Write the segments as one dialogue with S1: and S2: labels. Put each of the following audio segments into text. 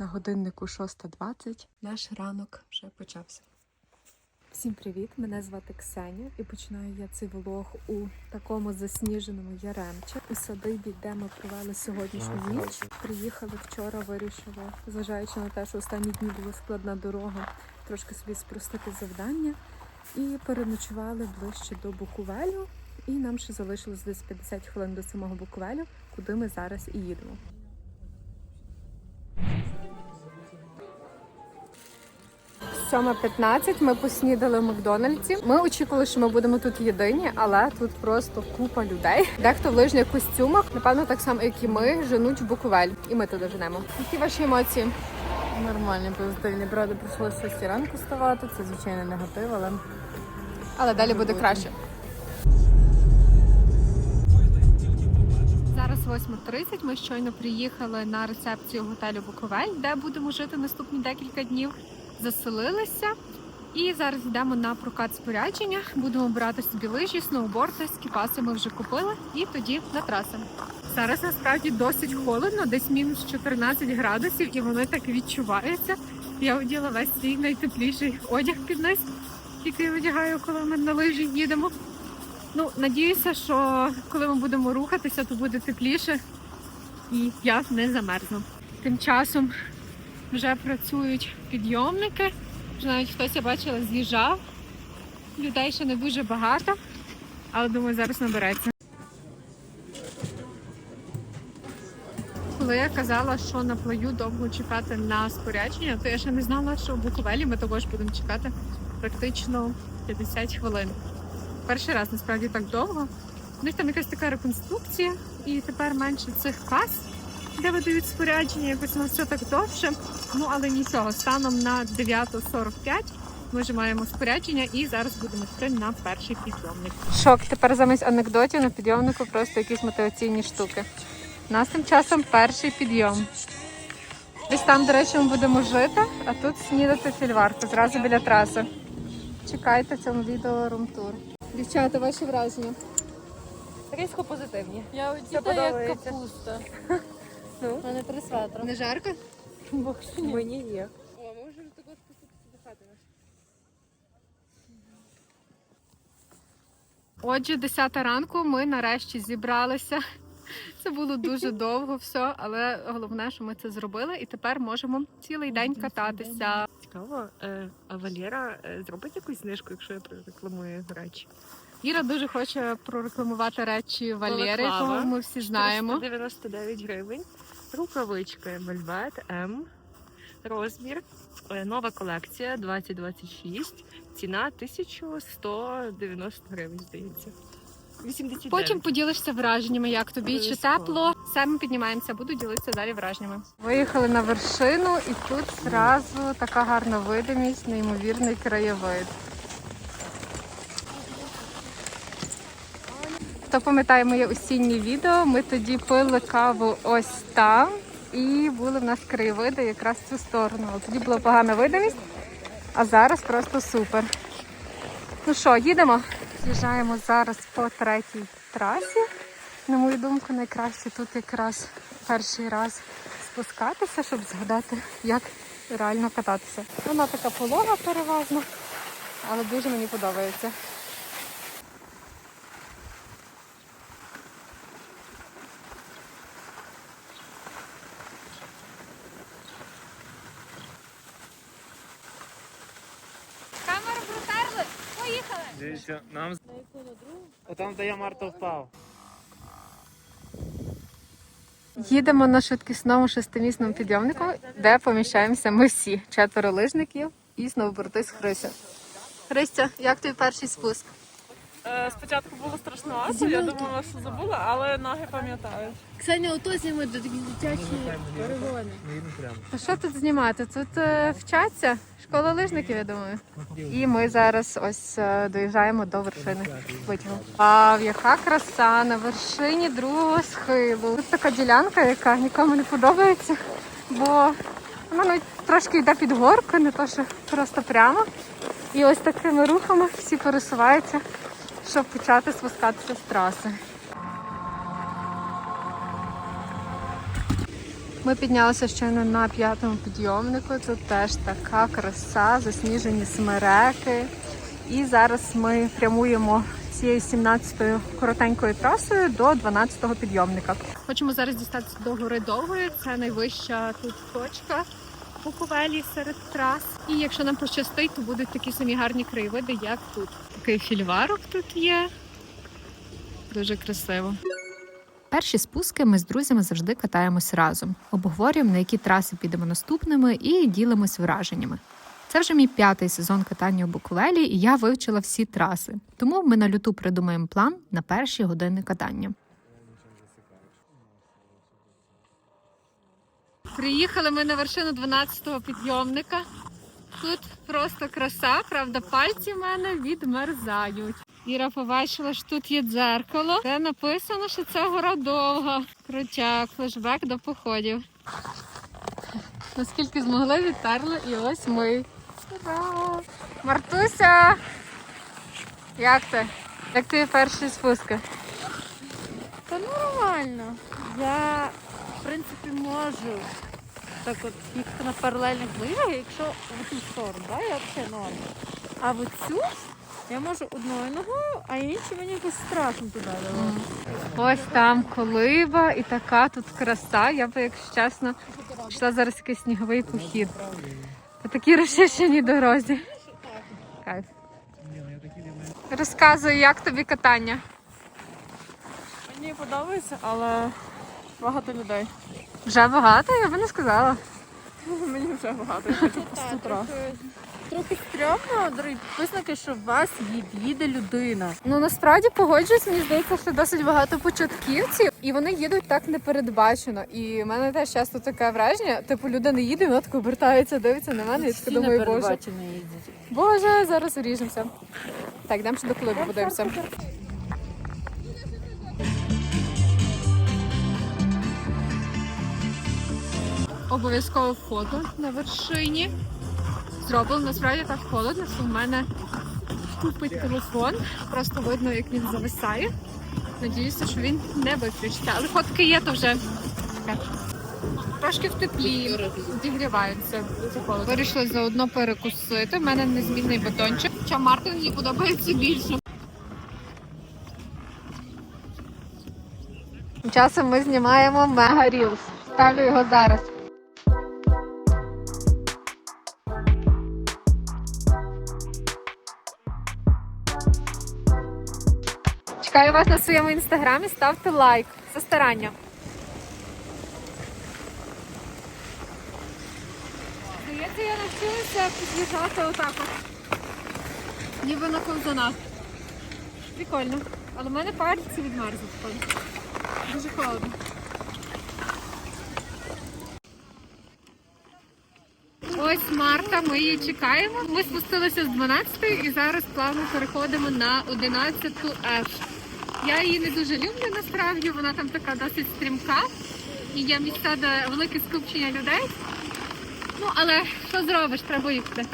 S1: На годиннику 6.20. Наш ранок вже почався. Всім привіт! Мене звати Ксеня і починаю я цей влог у такому засніженому Яремче. У садибі, де ми провели сьогоднішню ніч. Приїхали вчора, вирішили, зважаючи на те, що останні дні була складна дорога, трошки собі спростити завдання. І переночували ближче до Буковелю. І нам ще залишилось десь 50 хвилин до самого Буковелю, куди ми зараз і їдемо. Сьома 15 ми поснідали в Макдональдсі. Ми очікували, що ми будемо тут єдині, але тут просто купа людей. Дехто в лижних костюмах, напевно, так само, як і ми, женуть в Буковель. І ми туди женемо. Які ваші емоції?
S2: Нормальні, позитивні. Правда, прийшлося з 6 ранку вставати. Це звичайно негатив, але
S1: Але далі буде краще. Зараз 8.30. Ми щойно приїхали на рецепцію готелю Буковель, де будемо жити наступні декілька днів. Заселилися. І зараз йдемо на прокат спорядження. Будемо брати собі лижі, сноуборди, скіпаси ми вже купили, і тоді на трасу. Зараз насправді досить холодно, десь мінус 14 градусів, і воно так відчувається. Я оділа весь свій найтепліший одяг під низ, який одягаю, коли ми на лижі їдемо. Ну, надіюся, що коли ми будемо рухатися, то буде тепліше і я не замерзну. Тим часом вже працюють підйомники. Вже навіть хтось я бачила, з'їжджав. Людей ще не дуже багато, але думаю, зараз набереться. Коли я казала, що на плаю довго чекати на спорядження, то я ще не знала, що в Буковелі ми також будемо чекати практично 50 хвилин. Перший раз насправді так довго. У них там якась така реконструкція, і тепер менше цих кас, де видають спорядження, якось воно все так довше. Ну але нічого, станом на 9.45 ми вже маємо спорядження і зараз будемо йти на перший підйомник. Шок, тепер замість анекдотів на підйомнику просто якісь мотиваційні штуки. У нас тим часом перший підйом. Десь там, до речі, ми будемо жити, а тут снідати фільварку, зразу біля траси. Чекайте цьому відео румтур. Дівчата, ваші враження?
S2: різко позитивні.
S3: Я одіта як капуста.
S2: Ну?
S3: У мене три светра.
S1: Не жарко?
S2: Мені ні.
S3: О, ми можемо також спуститися до хати.
S1: Отже, 10 ранку ми нарешті зібралися. Це було дуже довго все, але головне, що ми це зробили, і тепер можемо цілий день кататися.
S4: Цікаво, е, а Валера е, зробить якусь знижку, якщо я прорекламую речі?
S1: Іра дуже хоче прорекламувати речі Валєри,
S4: Балаклава.
S1: якого ми всі знаємо.
S4: 99 гривень. Рукавички Velvet M. Розмір. е, Нова колекція 2026. Ціна 1190 гривень, здається. 89.
S1: Потім поділишся враженнями, як тобі чи тепло. Самі піднімаємося, буду ділитися далі враженнями. Виїхали на вершину, і тут зразу така гарна видимість, неймовірний краєвид. Хто пам'ятає моє осіннє відео, ми тоді пили каву ось там і були в нас краєвиди якраз в цю сторону. Тоді була погана видимість, а зараз просто супер. Ну що, їдемо? З'їжджаємо зараз по третій трасі. На мою думку, найкраще тут якраз перший раз спускатися, щоб згадати, як реально кататися. Вона така полога переважно, але дуже мені подобається.
S5: Дивіться, нам Отам, де я Марта впав.
S1: Їдемо на швидкісному шестимісному підйомнику, де поміщаємося ми всі четверо лижників і сноубордист Хрися. Христя, як твій перший спуск?
S3: Е, Спочатку було страшновато, я думала, що забула, але ноги пам'ятають.
S2: Ксеня, ото зніми до такі дитячі перегони.
S1: А що тут знімати? Тут е, вчаться школа лижників, я думаю. І ми зараз ось е, доїжджаємо до вершини витягу. Вау, яка краса на вершині другого схилу. Тут така ділянка, яка нікому не подобається, бо вона навіть трошки йде під горку, не то що просто прямо. І ось такими рухами всі пересуваються, щоб почати спускатися з траси. Ми піднялися щойно на п'ятому підйомнику. Тут теж така краса, засніжені смереки. І зараз ми прямуємо цією 17-ю коротенькою трасою до 12-го підйомника. Хочемо зараз дістатися до гори довгої. Це найвища тут точка у серед трас. І якщо нам пощастить, то будуть такі самі гарні краєвиди, як тут. Такий фільварок тут є. Дуже красиво.
S6: Перші спуски ми з друзями завжди катаємось разом, обговорюємо, на які траси підемо наступними і ділимось враженнями. Це вже мій п'ятий сезон катання у Буковелі, і я вивчила всі траси. Тому ми на люту придумаємо план на перші години катання.
S1: Приїхали ми на вершину 12-го підйомника. Тут просто краса, правда, пальці в мене відмерзають. Іра побачила, що тут є дзеркало, де написано, що це гора довга. Крутяк, флешбек до походів. Наскільки змогли, відтерли, і ось ми. Ура! Мартуся! Як ти? Як твої перші спуски?
S2: Та нормально. Я, принципі, можу так от їхати на паралельних лижах, якщо в ту сторону, да, я взагалі норм. А в цю я можу одною ногою, а інші мені якось страшно туди давати.
S1: Ось там колиба і така тут краса. Я би, якщо чесно, пішла зараз якийсь сніговий похід. По такій розчищеній дорозі. Кайф. Розказуй, як тобі катання.
S3: Мені подобається, але багато людей.
S1: Вже багато, я би не сказала.
S3: Мені вже багато, я хочу по 100 трас.
S2: Трохи стрьомно, дорогі підписники, що вас їде людина.
S1: Ну насправді погоджуюсь, мені здається, що досить багато початківців, і вони їдуть так непередбачено. І в мене теж часто таке враження, типу людина їде, вона так обертається, дивиться на мене, і така
S2: Всі
S1: думаю, боже. Боже, зараз вріжемося. Так, йдемо ще до колиби подивимося. Обов'язково фото на вершині. Зроблено насправді так холодно, що в мене тупить телефон. Просто видно, як він зависає. Надіюся, що він не виключиться. Але фотки є, то вже. Трошки в теплі, холодно. Вирішили заодно перекусити. У мене незмінний батончик. Хоча Мартин їй подобається більше. Часом ми знімаємо мега рілс. Ставлю його зараз. Чекаю вас на своєму інстаграмі. Ставте лайк за старання. Здається, я навчилася під'їжджати отак от. Ніби на ковзанах. Прикольно. Але в мене пальці відмерзли. Дуже холодно. Ось Марта, ми її чекаємо. Ми спустилися з 12 і зараз плавно переходимо на 11 F. Я її не дуже люблю насправді, вона там така досить стрімка. І є місця, де велике скупчення людей. Ну, але що зробиш, треба їхати.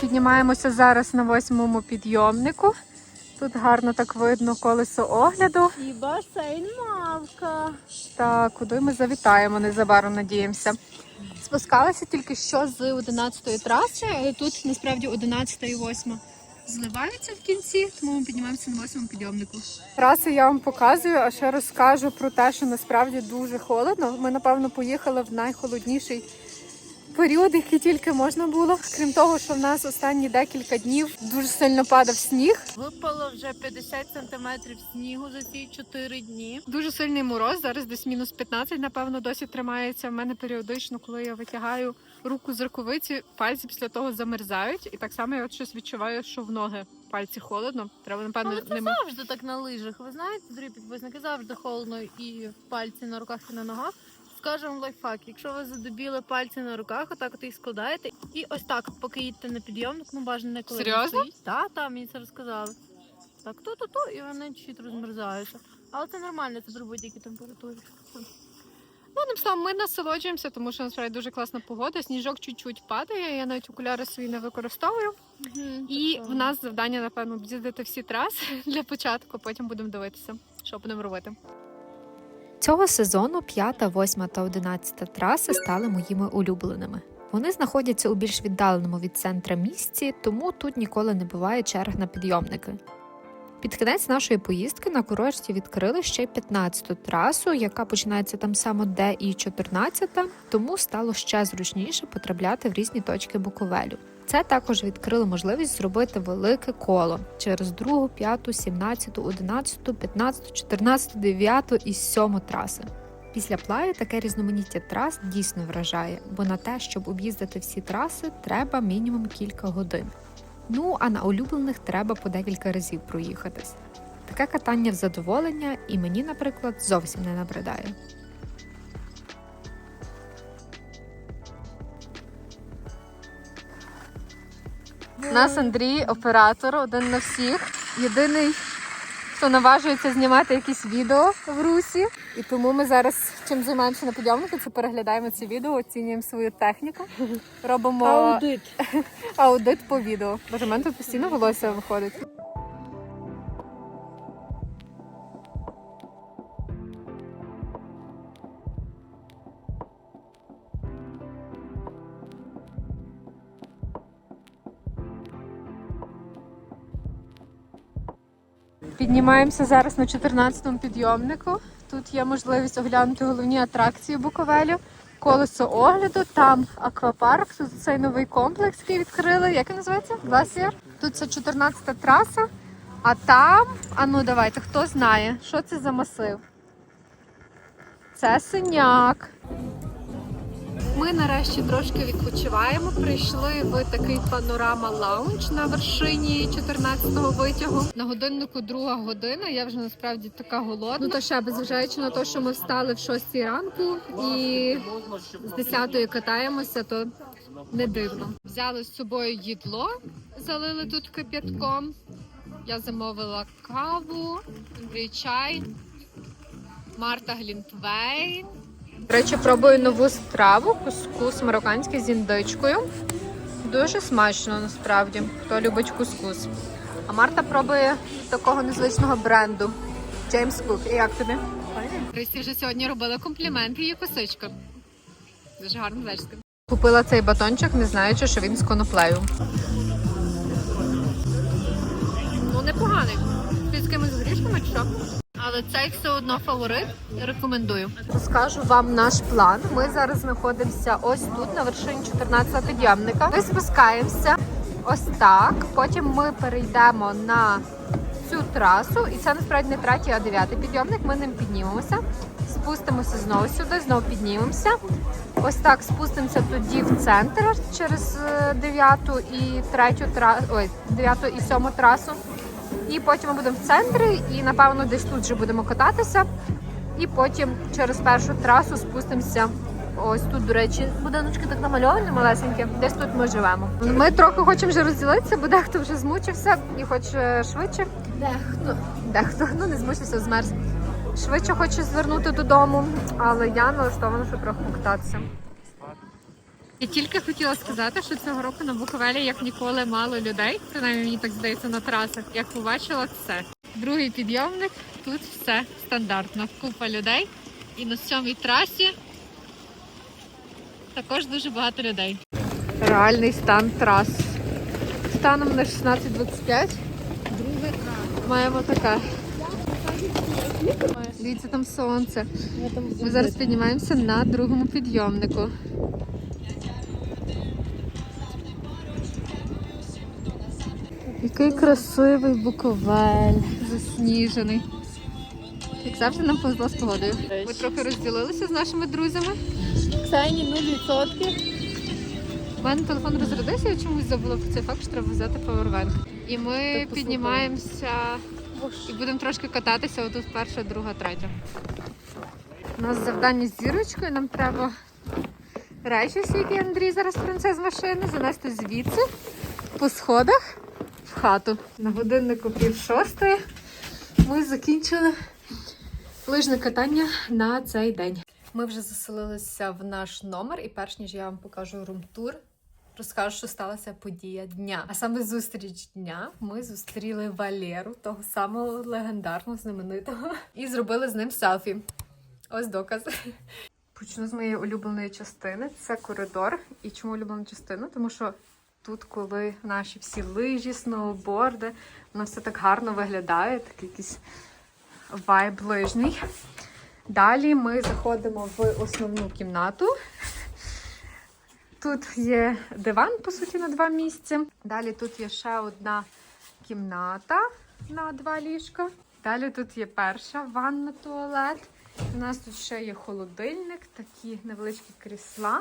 S1: Піднімаємося зараз на восьмому підйомнику. Тут гарно так видно колесо огляду.
S2: І басейн мавка.
S1: Та куди ми завітаємо незабаром, надіємося. Спускалися тільки що з 11-ї траси, але тут насправді 11 і 8 зливаються в кінці, тому ми піднімаємося на 8 підйомнику. Траси я вам показую, а ще розкажу про те, що насправді дуже холодно. Ми, напевно, поїхали в найхолодніший період, який тільки можна було. Крім того, що в нас останні декілька днів дуже сильно падав сніг.
S2: Випало вже 50 сантиметрів снігу за ці 4 дні.
S1: Дуже сильний мороз, зараз десь мінус 15, напевно, досі тримається. В мене періодично, коли я витягаю руку з рукавиці, пальці після того замерзають. І так само я от щось відчуваю, що в ноги пальці холодно. Треба, напевно,
S2: Але це
S1: ними.
S2: завжди так на лижах. Ви знаєте, дорогі підписники, завжди холодно і в пальці на руках і на ногах. Скажемо лайфхак, якщо ви задубіли пальці на руках, отак от їх складаєте, і ось так, поки їдете на підйомник, ну бажано не коли
S1: Серйозно?
S2: Так, так, мені це розказали. Так, то-то-то, і вони чуть розмерзаються. Але це нормально, це при будь-якій температурі.
S1: Ну, одним словом, ми насолоджуємося, тому що насправді дуже класна погода. Сніжок чуть-чуть падає. Я навіть окуляри свої не використовую. І в нас завдання, напевно, об'їздити всі траси для початку, потім будемо дивитися, що будемо робити.
S6: Цього сезону 5, 8 та 11 траси стали моїми улюбленими. Вони знаходяться у більш віддаленому від центра місці, тому тут ніколи не буває черг на підйомники. Під кінець нашої поїздки на курорті відкрили ще й 15-ту трасу, яка починається там само, де і 14-та, тому стало ще зручніше потрапляти в різні точки Буковелю. Це також відкрило можливість зробити велике коло через 2, 5, 17, 11, 15, 14, 9 і 7 траси. Після плаї таке різноманіття трас дійсно вражає, бо на те, щоб об'їздити всі траси, треба мінімум кілька годин. Ну а на улюблених треба по декілька разів проїхатись. Таке катання в задоволення і мені, наприклад, зовсім не набридає.
S1: У нас Андрій, оператор, один на всіх. Єдиний, хто наважується знімати якісь відео в русі. І тому ми зараз чим займаємося на підйомнику, це переглядаємо ці відео, оцінюємо свою техніку. Робимо
S2: Аудит.
S1: аудит по відео. Боже, мене тут постійно волосся виходить. Піднімаємося зараз на 14-му підйомнику. Тут є можливість оглянути головні атракції Буковелю. Колесо огляду, там аквапарк, тут цей новий комплекс, який відкрили. Як він називається? Гласієр. Тут це 14-та траса. А там, а ну давайте, хто знає, що це за масив? Це синяк. Ми нарешті трошки відпочиваємо. Прийшли в такий панорама лаунж на вершині 14-го витягу. На годиннику друга година. Я вже насправді така голодна. Ну та ще безважаючи на те, що ми встали в 6 ранку і з 10-ї катаємося, то не дивно. Взяли з собою їдло, залили тут кип'ятком. Я замовила каву, Андрій чай, Марта Глінтвейн. До речі, пробую нову страву, кускус марокканський з індичкою. Дуже смачно насправді, хто любить кускус. А Марта пробує такого незвичного бренду James Cook. І як тобі? Христі вже сьогодні робила комплімент її косичка. Дуже гарна зачіска. Купила цей батончик, не знаючи, що він з коноплею. Ну, непоганий. Ти з кимось горішками чи що? Але цей все одно фаворит. Рекомендую. Розкажу вам наш план. Ми зараз знаходимося ось тут, на вершині 14 підйомника. Ми спускаємося ось так. Потім ми перейдемо на цю трасу, і це насправді не третій, а дев'ятий підйомник. Ми ним піднімемося, спустимося знову сюди, знову піднімемося. Ось так спустимося тоді в центр через е, дев'яту і третю трасу, ой, дев'яту і сьому трасу. І потім ми будемо в центрі, і напевно десь тут вже будемо кататися. І потім через першу трасу спустимося. Ось тут, до речі, будиночки так намальовані малесенькі. Десь тут ми живемо. Ми трохи хочемо вже розділитися, бо дехто вже змучився і хоче швидше. Дехто. Дехто, ну не змучився, змерз. Швидше хоче звернути додому, але я налаштована, щоб трохи покататися. Я тільки хотіла сказати, що цього року на Буковелі як ніколи мало людей, принаймні мені так здається на трасах. Як побачила все. Другий підйомник, тут все стандартно. Купа людей. І на сьомій трасі також дуже багато людей. Реальний стан трас. Станом на 16.25. Друге Маємо таке. Дивіться, там сонце. Ми зараз піднімаємося на другому підйомнику. Який красивий буковель, засніжений. Як завжди нам повезло з погодою. Ми трохи розділилися з нашими друзями.
S2: Ксайні 0%.
S1: У мене телефон розрядився, я чомусь забула про цей факт, що треба взяти павербанк. І ми піднімаємося і будемо трошки кататися. Отут перша, друга, третя. У нас завдання з зірочкою, нам треба речі, які Андрій зараз принесе з машини, занести звідси по сходах в хату. На годиннику пів шостої ми закінчили лижне катання на цей день. Ми вже заселилися в наш номер, і перш ніж я вам покажу румтур, розкажу, що сталася подія дня. А саме зустріч дня ми зустріли Валеру, того самого легендарного, знаменитого, і зробили з ним селфі. Ось доказ. Почну з моєї улюбленої частини. Це коридор. І чому улюблена частина? Тому що тут, коли наші всі лижі, сноуборди, воно все так гарно виглядає, такий якийсь вайб лижний. Далі ми заходимо в основну кімнату. Тут є диван, по суті, на два місці. Далі тут є ще одна кімната на два ліжка. Далі тут є перша ванна туалет. У нас тут ще є холодильник, такі невеличкі крісла.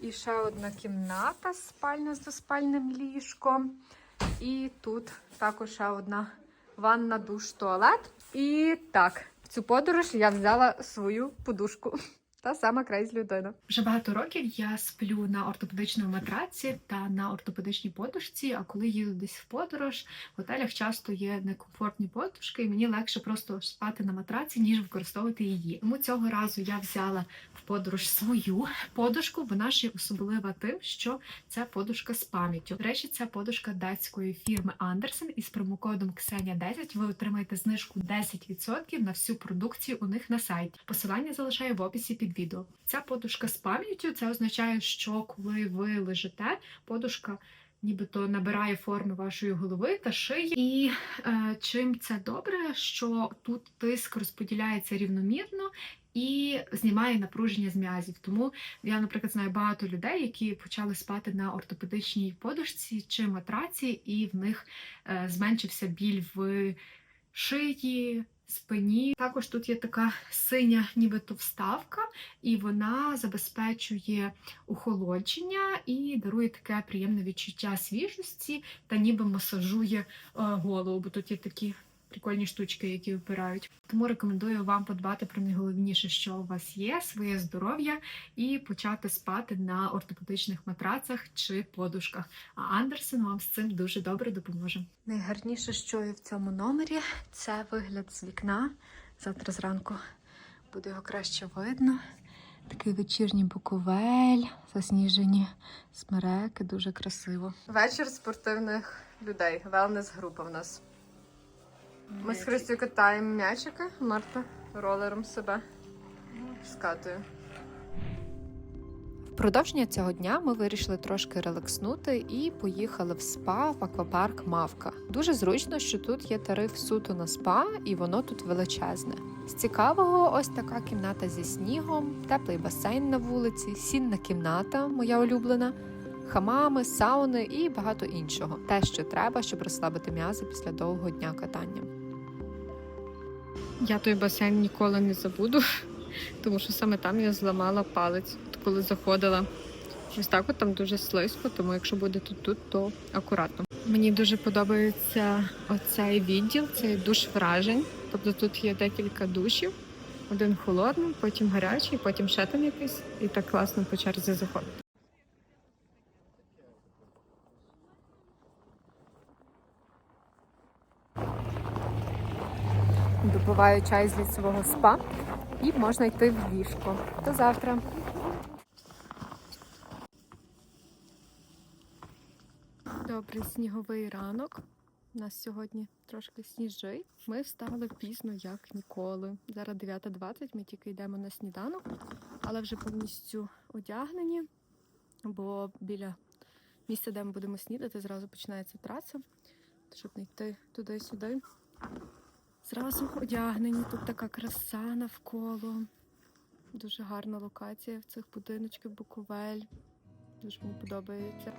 S1: І ще одна кімната спальня з спальним ліжком. І тут також ще одна ванна, душ, туалет. І так, в цю подорож я взяла свою подушку. Та сама крейз людина.
S6: Вже багато років я сплю на ортопедичному матраці та на ортопедичній подушці. А коли їду десь в подорож, в готелях часто є некомфортні подушки, і мені легше просто спати на матраці, ніж використовувати її. Тому цього разу я взяла в подорож свою подушку. Вона ж особлива тим, що це подушка з пам'яттю. До речі, це подушка датської фірми Андерсен. І з промокодом Ксенія 10 ви отримаєте знижку 10% на всю продукцію у них на сайті. Посилання залишаю в описі під відео. Ця подушка з пам'яттю це означає, що коли ви лежите, подушка. Нібито набирає форми вашої голови та шиї, і е, чим це добре, що тут тиск розподіляється рівномірно і знімає напруження з м'язів. Тому я, наприклад, знаю багато людей, які почали спати на ортопедичній подушці чи матраці, і в них е, зменшився біль в шиї, спині. Також тут є така синя, нібито вставка, і вона забезпечує охолодження і дарує таке приємне відчуття свіжості та ніби масажує е, голову, бо тут є такі. Прикольні штучки, які випирають. Тому рекомендую вам подбати про найголовніше, що у вас є, своє здоров'я, і почати спати на ортопедичних матрацах чи подушках. А Андерсен вам з цим дуже добре допоможе. Найгарніше, що є в цьому номері, це вигляд з вікна. Завтра зранку буде його краще видно. Такий вечірній буковель, засніжені смереки, дуже красиво. Вечір спортивних людей. Велнес група в нас. Ми з Христю катаємо м'ячики, Марта ролером себе скатує. Продовження цього дня ми вирішили трошки релакснути і поїхали в спа в аквапарк Мавка. Дуже зручно, що тут є тариф суто на спа, і воно тут величезне. З цікавого, ось така кімната зі снігом, теплий басейн на вулиці, сінна кімната, моя улюблена, хамами, сауни і багато іншого. Те, що треба, щоб розслабити м'язи після довгого дня катання.
S1: Я той басейн ніколи не забуду, тому що саме там я зламала палець, от коли заходила. Ось так от там дуже слизько, тому якщо буде тут тут, то акуратно. Мені дуже подобається оцей відділ, цей душ вражень. Тобто тут є декілька душів, один холодний, потім гарячий, потім ще там якийсь, і так класно по черзі заходити. Допиваю чай з лісового спа і можна йти в ліжко. До завтра. Добрий сніговий ранок. У нас сьогодні трошки сніжить. Ми встали пізно, як ніколи. Зараз 9.20, ми тільки йдемо на сніданок, але вже повністю одягнені, бо біля місця, де ми будемо снідати, зразу починається траса, щоб не йти туди-сюди. Зразу одягнені, тут така краса навколо. Дуже гарна локація в цих будиночках Буковель. Дуже мені подобається.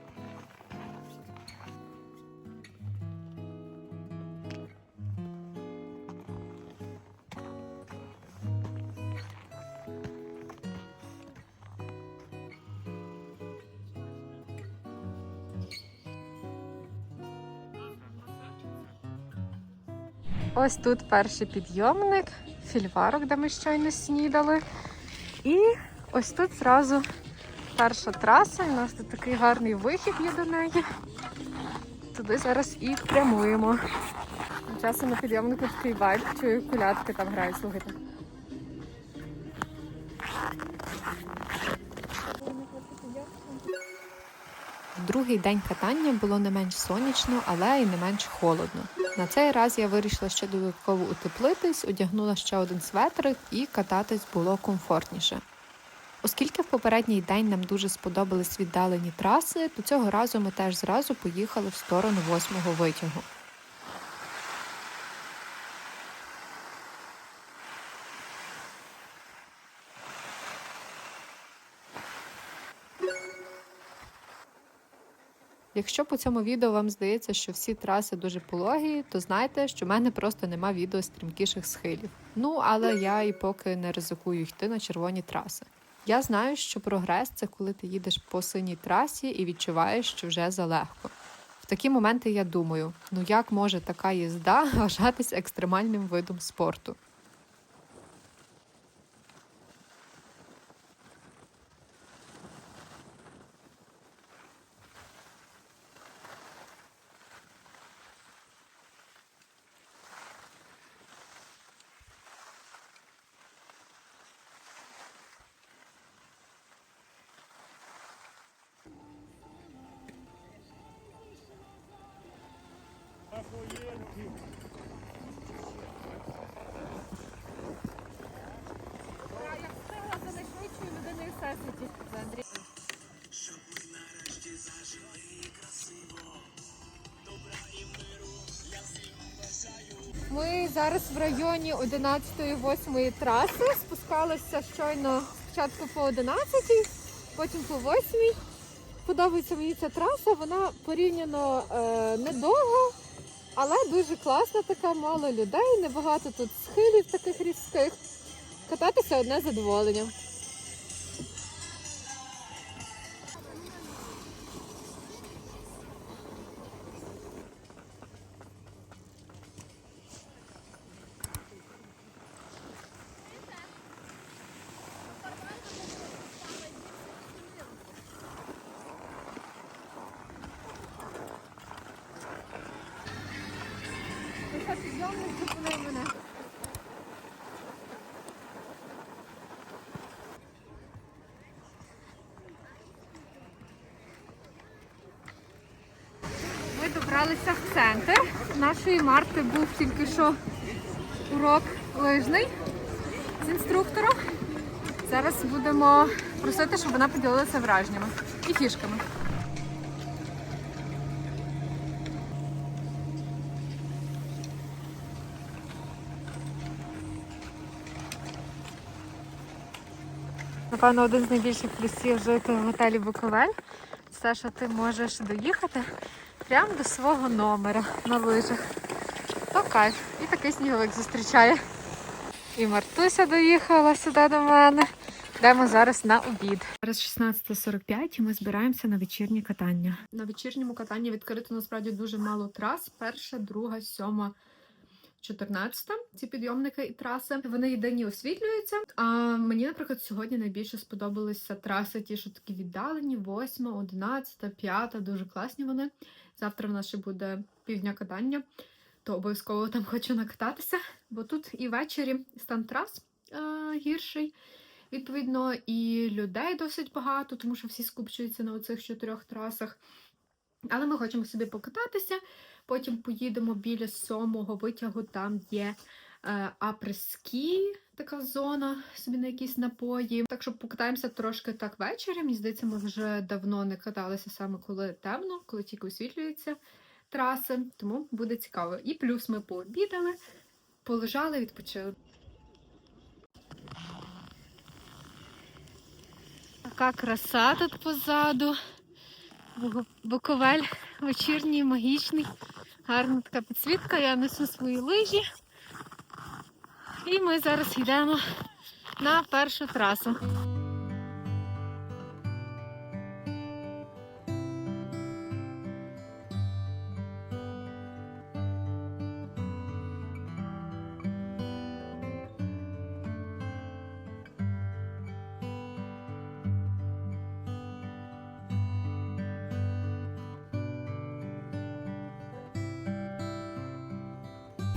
S1: Ось тут перший підйомник, фільварок, де ми щойно снідали. І ось тут зразу перша траса. У нас тут такий гарний вихід є до неї. Туди зараз і прямуємо. Часом на підйомнику такий вайб, чую, кулятки там грають, слухайте.
S6: Другий день катання було не менш сонячно, але й не менш холодно. На цей раз я вирішила ще додатково утеплитись, одягнула ще один светрик і кататись було комфортніше. Оскільки в попередній день нам дуже сподобались віддалені траси, то цього разу ми теж зразу поїхали в сторону восьмого витягу. Якщо по цьому відео вам здається, що всі траси дуже пологі, то знайте, що в мене просто нема відео стрімкіших схилів. Ну але я і поки не ризикую йти на червоні траси. Я знаю, що прогрес це коли ти їдеш по синій трасі і відчуваєш, що вже залегко. В такі моменти я думаю: ну як може така їзда вважатись екстремальним видом спорту?
S1: Ми зараз в районі 11-8 траси. Спускалися щойно спочатку по 11, потім по 8. Подобається мені ця траса, вона порівняно е, недовга, але дуже класна, така мало людей, небагато тут схилів таких різких. Кататися одне задоволення. Добралися в центр. Нашої Марти був тільки що урок лижний з інструктором. Зараз будемо просити, щоб вона поділилася враженнями і фішками. Напевно, один з найбільших плюсів жити в готелі Буковель що ти можеш доїхати прямо до свого номера на лижах. То кайф. І такий сніговик зустрічає. І Мартуся доїхала сюди до мене. Йдемо зараз на обід. Зараз 16.45 і ми збираємося на вечірнє катання. На вечірньому катанні відкрито насправді дуже мало трас. Перша, друга, сьома, 14 ці підйомники і траси. Вони єдині освітлюються. А мені, наприклад, сьогодні найбільше сподобалися траси, ті, що такі віддалені, 8, 11, 5, дуже класні вони. Завтра в нас ще буде півдня катання, то обов'язково там хочу накататися, бо тут і ввечері стан трас е- гірший. Відповідно, і людей досить багато, тому що всі скупчуються на оцих чотирьох трасах. Але ми хочемо собі покататися. Потім поїдемо біля сьомого витягу, там є е, апрески, така зона, собі на якісь напої. Так що покатаємося трошки так ввечері. Мені здається, ми вже давно не каталися саме коли темно, коли тільки освітлюються траси. Тому буде цікаво. І плюс ми пообідали, полежали, відпочили. Така краса тут позаду. Буковель вечірній, магічний. Гарна така підсвітка, я несу свої лижі. І ми зараз йдемо на першу трасу.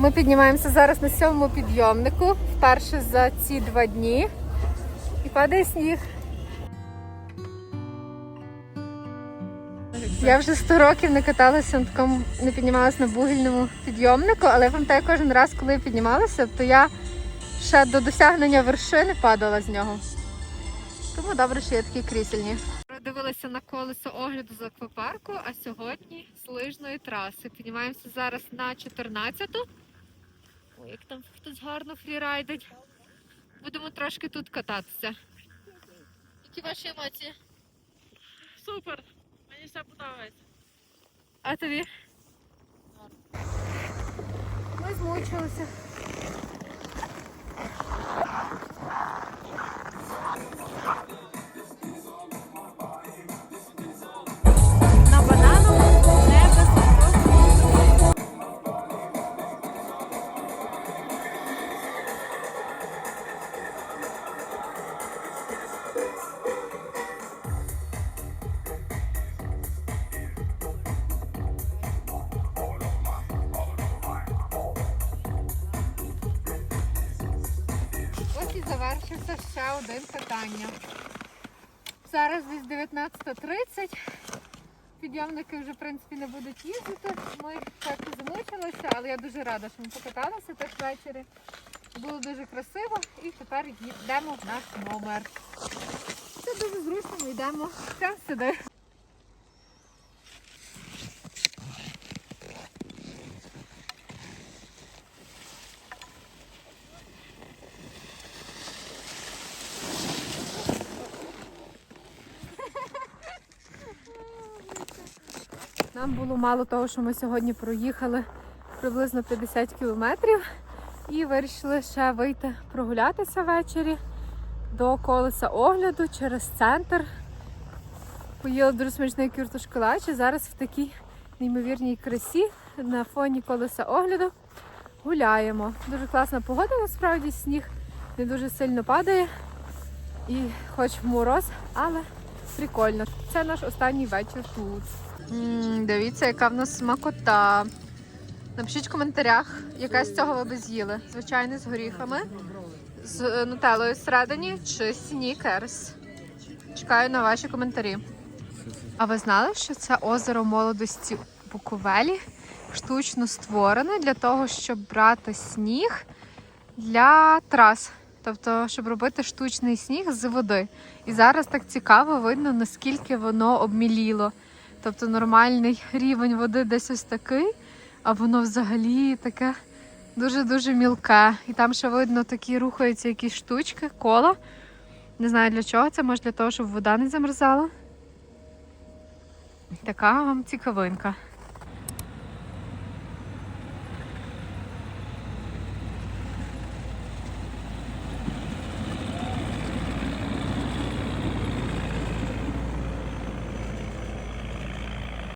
S1: Ми піднімаємося зараз на сьомому підйомнику, вперше за ці два дні. І падає сніг. Я вже 100 років не каталася на такому, не піднімалася на бугільному підйомнику, але я пам'ятаю кожен раз, коли я піднімалася, то я ще до досягнення вершини падала з нього. Тому добре, що є такі крісельні. Продивилася на колесо огляду з аквапарку, а сьогодні з лижної траси. Піднімаємося зараз на 14-ту. Ой, як там хтось гарно фрірайдить. Будемо трошки тут кататися. Які ваші емоції?
S3: Супер! Мені все подобається.
S1: А тобі? Ми змучилися. 11.30. Підйомники вже в принципі не будуть їздити. Ми так замучилися, але я дуже рада, що ми покаталися так ввечері. Було дуже красиво і тепер йдемо в наш номер. Це дуже зручно, ми йдемо прямо сюди. Було мало того, що ми сьогодні проїхали приблизно 50 кілометрів і вирішили ще вийти прогулятися ввечері до колеса огляду через центр. Поїли дуже смачний кюртушколач і зараз в такій неймовірній красі на фоні колеса огляду гуляємо. Дуже класна погода, насправді сніг не дуже сильно падає і хоч мороз, але прикольно. Це наш останній вечір тут. Дивіться, яка в нас смакота. Напишіть в коментарях, яка з цього ви би з'їли. Звичайно, з горіхами, з е, нутеллою всередині чи снікерс. Чекаю на ваші коментарі. А ви знали, що це озеро молодості Буковелі штучно створене для того, щоб брати сніг для трас. Тобто, щоб робити штучний сніг з води. І зараз так цікаво видно, наскільки воно обміліло. Тобто нормальний рівень води десь ось такий, а воно взагалі таке дуже-дуже мілке. І там ще видно такі рухаються якісь штучки, кола. Не знаю для чого це, може для того, щоб вода не замерзала. Така вам цікавинка.